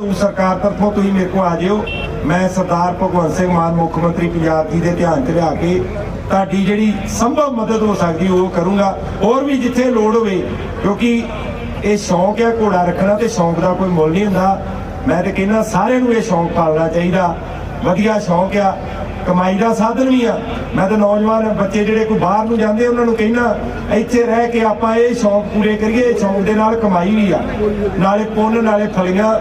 ਸਰਕਾਰ ਤਰਫੋਂ ਤੁਸੀਂ ਮੇਰੇ ਕੋਲ ਆ ਜਿਓ। ਮੈਂ ਸਰਦਾਰ ਭਗਵੰਤ ਸਿੰਘ ਮਾਨ, ਮੁੱਖ ਮੰਤਰੀ ਪੰਜਾਬ ਜੀ ਦੇ ਧਿਆਨ 'ਚ ਲਿਆ ਕੇ ਤੁਹਾਡੀ ਜਿਹੜੀ ਸੰਭਵ ਮਦਦ ਹੋ ਸਕਦੀ ਉਹ ਕਰੂੰਗਾ। ਹੋਰ ਵੀ ਜਿੱਥੇ ਲੋੜ ਹੋਵੇ, ਕਿਉਂਕਿ ਇਹ ਸ਼ੌਂਕ ਹੈ, ਘੋੜਾ ਰੱਖਣਾ ਤੇ ਸ਼ੌਂਕ ਦਾ ਕੋਈ ਮੁੱਲ ਨਹੀਂ ਹੁੰਦਾ। ਮੈਂ ਤੇ ਕਹਿੰਦਾ ਸਾਰਿਆਂ ਨੂੰ ਇਹ ਸ਼ੌਂਕ ਪਾਲਣਾ ਚਾਹੀਦਾ। ਵਧੀਆ ਸ਼ੌਂਕ ਆ। ਕਮਾਈ ਦਾ ਸਾਧਨ ਵੀ ਆ। ਮੈਂ ਤਾਂ ਨੌਜਵਾਨ ਬੱਚੇ ਜਿਹੜੇ ਕੋਈ ਬਾਹਰ ਨੂੰ ਜਾਂਦੇ, ਉਹਨਾਂ ਨੂੰ ਕਹਿੰਦਾ, ਇੱਥੇ ਰਹਿ ਕੇ ਆਪਾਂ ਇਹ ਸ਼ੌਂਕ ਪੂਰੇ ਕਰੀਏ ਸ਼ੌਂਕ ਦੇ ਨਾਲ ਕਮਾਈ ਵੀ ਆ। ਨਾਲੇ ਪੁੰਨ, ਨਾਲੇ ਫਲੀਆਂ,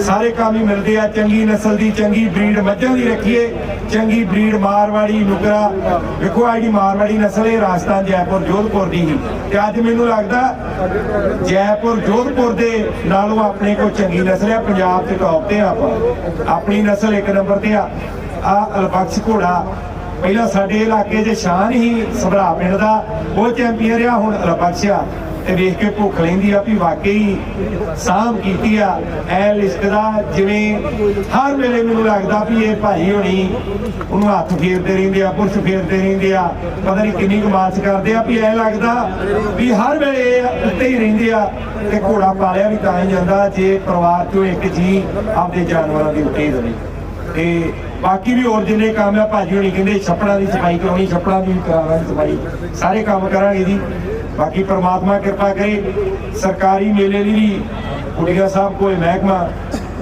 ਸਾਰੇ ਕੰਮ ਹੀ ਮਿਲਦੇ ਆ। ਚੰਗੀ ਨਸਲ ਦੀ, ਚੰਗੀ ਬਰੀਡ ਮੱਝਾਂ ਦੀ ਰੱਖੀਏ। ਚੰਗੀ ਬਰੀਡ ਮਾਰਵਾੜੀ ਨੁਕਰਾ ਵੇਖੋ ਆਈਡੀ ਮਾਰਵਾੜੀ ਨਸਲ ਇਹ ਰਾਜਸਥਾਨ, ਜੈਪੁਰ, ਜੋਧਪੁਰ ਦੀ ਹੀ ਤੇ ਅੱਜ ਮੈਨੂੰ ਲੱਗਦਾ, ਜੈਪੁਰ, ਜੋਧਪੁਰ ਦੇ ਨਾਲੋਂ ਆਪਣੇ ਕੋਲ ਚੰਗੀ ਨਸਲ ਆ। ਪੰਜਾਬ ਤੇ ਟੌਪ ਤੇ ਆ ਆਪਾਂ। ਆਪਣੀ ਨਸਲ ਇੱਕ ਨੰਬਰ ਤੇ ਆ। ਆ ਅਲਬਖਸ਼ ਘੋੜਾ, ਪਹਿਲਾਂ ਸਾਡੇ ਇਲਾਕੇ 'ਚ ਸ਼ਾਨ ਹੀ ਸਭਰਾ ਪਿੰਡ ਦਾ, ਉਹ ਚੈਂਪੀਅਨ ਰਿਹਾ ਹੁਣ ਅਲਬਖਸ਼ ਆ। ਤੇ ਵੇਖ ਕੇ ਭੁੱਖ ਲੈਂਦੀ ਆ ਵੀ ਵਾਕਈ ਸਾਂਭ ਕੀਤੀ ਆ, ਐ ਲਿਸਟ ਜਿਵੇਂ ਹਰ ਵੇਲੇ ਮੈਨੂੰ ਲੱਗਦਾ ਵੀ ਇਹ ਭਾਈ ਹੋਣੀ, ਉਹਨੂੰ ਹੱਥ ਫੇਰਦੇ ਰਹਿੰਦੇ ਆ, ਪੁਰਸ਼ ਫੇਰਦੇ ਰਹਿੰਦੇ ਆ, ਪਤਾ ਨਹੀਂ ਕਿੰਨੀ ਕਮਾਲ ਕਰਦੇ ਆ, ਵੀ ਐ ਲੱਗਦਾ ਵੀ ਹਰ ਵੇਲੇ ਇਹ ਉੱਤੇ ਹੀ ਰਹਿੰਦੇ ਆ, ਤੇ ਘੋੜਾ ਪਾਲਿਆ ਵੀ ਤਾਂ ਹੀ ਜਾਂਦਾ ਜੇ ਪਰਿਵਾਰ ਚੋਂ ਇੱਕ ਜੀ ਆਪਦੇ ਜਾਨਵਰਾਂ ਦੀ ਉੱਤੇ ਹੀ ਰਵੇ। ਤੇ ਬਾਕੀ ਵੀ ਹੋਰ ਜਿੰਨੇ ਕੰਮ ਆ, ਭਾਜੀ ਹੋਣੀ ਕਹਿੰਦੇ ਛੱਪੜਾਂ ਦੀ ਸਫ਼ਾਈ ਕਰਾਉਣੀ, ਛੱਪੜਾਂ ਦੀ ਕਰਾਵਾਂਗੇ ਸਫ਼ਾਈ, ਸਾਰੇ ਕੰਮ ਕਰਾਂਗੇ ਜੀ। ਬਾਕੀ ਪ੍ਰਮਾਤਮਾ ਕਿਰਪਾ ਕਰੇ, ਸਰਕਾਰੀ ਮੇਲੇ ਦੀ ਵੀ ਕੁੜੀਆਂ ਸਾਹਿਬ ਕੋਲ ਮਹਿਕਮਾ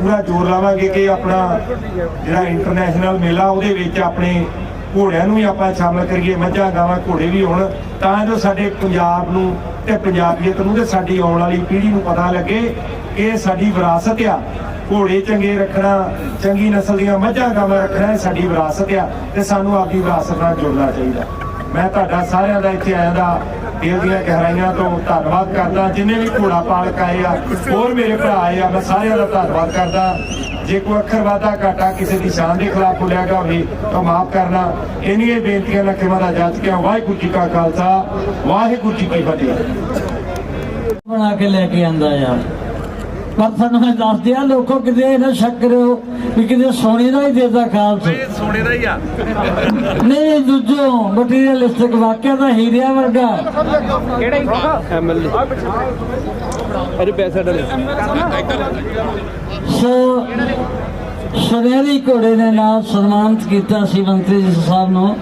ਪੂਰਾ ਜ਼ੋਰ ਲਾਵਾਂਗੇ ਕਿ ਆਪਣਾ ਜਿਹੜਾ ਇੰਟਰਨੈਸ਼ਨਲ ਮੇਲਾ, ਉਹਦੇ ਵਿੱਚ ਆਪਣੇ ਘੋੜਿਆਂ ਨੂੰ ਵੀ ਆਪਾਂ ਸ਼ਾਮਲ ਕਰੀਏ, ਮੱਝਾਂ, ਗਾਵਾਂ, ਘੋੜੇ ਵੀ ਹੋਣ, ਤਾਂ ਜੋ ਸਾਡੇ ਪੰਜਾਬ ਨੂੰ ਤੇ ਪੰਜਾਬੀਅਤ ਨੂੰ ਤੇ ਸਾਡੀ ਆਉਣ ਵਾਲੀ ਪੀੜ੍ਹੀ ਨੂੰ ਪਤਾ ਲੱਗੇ ਕਿ ਸਾਡੀ ਵਿਰਾਸਤ ਆ। ਘੋੜੇ ਚੰਗੇ ਰੱਖਣਾ, ਚੰਗੀ ਨਸਲ ਦੀਆਂ ਮੱਝਾਂ ਗਾਵਾਂ ਰੱਖਣਾ ਸਾਡੀ ਵਿਰਾਸਤ ਆ ਤੇ ਸਾਨੂੰ ਆਪਣੀ ਵਿਰਾਸਤ ਨਾਲ ਜੁੜਨਾ ਚਾਹੀਦਾ। ਮੈਂ ਤੁਹਾਡਾ ਸਾਰਿਆਂ ਦਾ ਇੱਥੇ ਆਇਆਂ ਦਾ ਦਿਲ ਦੀਆਂ ਗਹਿਰਾਈਆਂ ਤੋਂ ਧੰਨਵਾਦ ਕਰਦਾ। ਜਿੰਨੇ ਵੀ ਘੋੜਾ ਪਾਲਕ ਆਏ ਆ, ਹੋਰ ਮੇਰੇ ਭਰਾ ਆਏ ਆ, ਮੈਂ ਸਾਰਿਆਂ ਦਾ ਧੰਨਵਾਦ ਕਰਦਾ। ਜੇ ਕੋਈ ਅੱਖਰ ਵਾਦਾ ਘਾਟਾ ਕਿਸੇ ਦੀ ਸ਼ਾਨ ਦੇ ਖਿਲਾਫ ਬੋਲਿਆ ਗਿਆ ਹੋਵੇ ਤਾਂ ਮਾਫ ਕਰਨਾ। ਇੰਨੀਆਂ ਬੇਨਤੀਆਂ ਨਾਲ ਕਿਵੇਂ ਦਾ ਜੱਜ ਕੇ ਵਾਹਿਗੁਰੂ ਜੀ ਕਾ ਖਾਲਸਾ, ਵਾਹਿਗੁਰੂ ਜੀ ਕੀ ਫਤਿਹ। ਬਣਾ ਕੇ ਲੈ ਕੇ ਆਂਦਾ ਆ ਪਰ ਤੁਹਾਨੂੰ ਮੈਂ ਦੱਸ ਦਿਆਂ ਲੋਕੋ ਕਿਤੇ ਇਹ ਨਾ ਸ਼ੱਕ ਕਰਿਓ ਵੀ ਕਿਤੇ ਸੋਨੇ ਦਾ ਹੀ ਦੇਦਾ ਖਾਲਸ। ਇਹ ਸੋਨੇ ਦਾ ਹੀ ਆ। ਨਹੀਂ ਦੂਜੋ ਮਟੀਰੀਅਲਿਸਟਿਕ ਵਾਕਿਆ ਦਾ ਹੀਰਿਆ ਵਰਗਾ। ਐਮਐਲਏ ਅਰੇ ਪੈਸਾ ਡਲੇ। ਸੋ ਸੁਨਹਿਰੀ ਘੋੜੇ ਦੇ ਨਾਲ ਸਨਮਾਨਿਤ ਕੀਤਾ ਸੀ ਮੰਤਰੀ ਜੀ ਸਾਹਿਬ ਨੂੰ।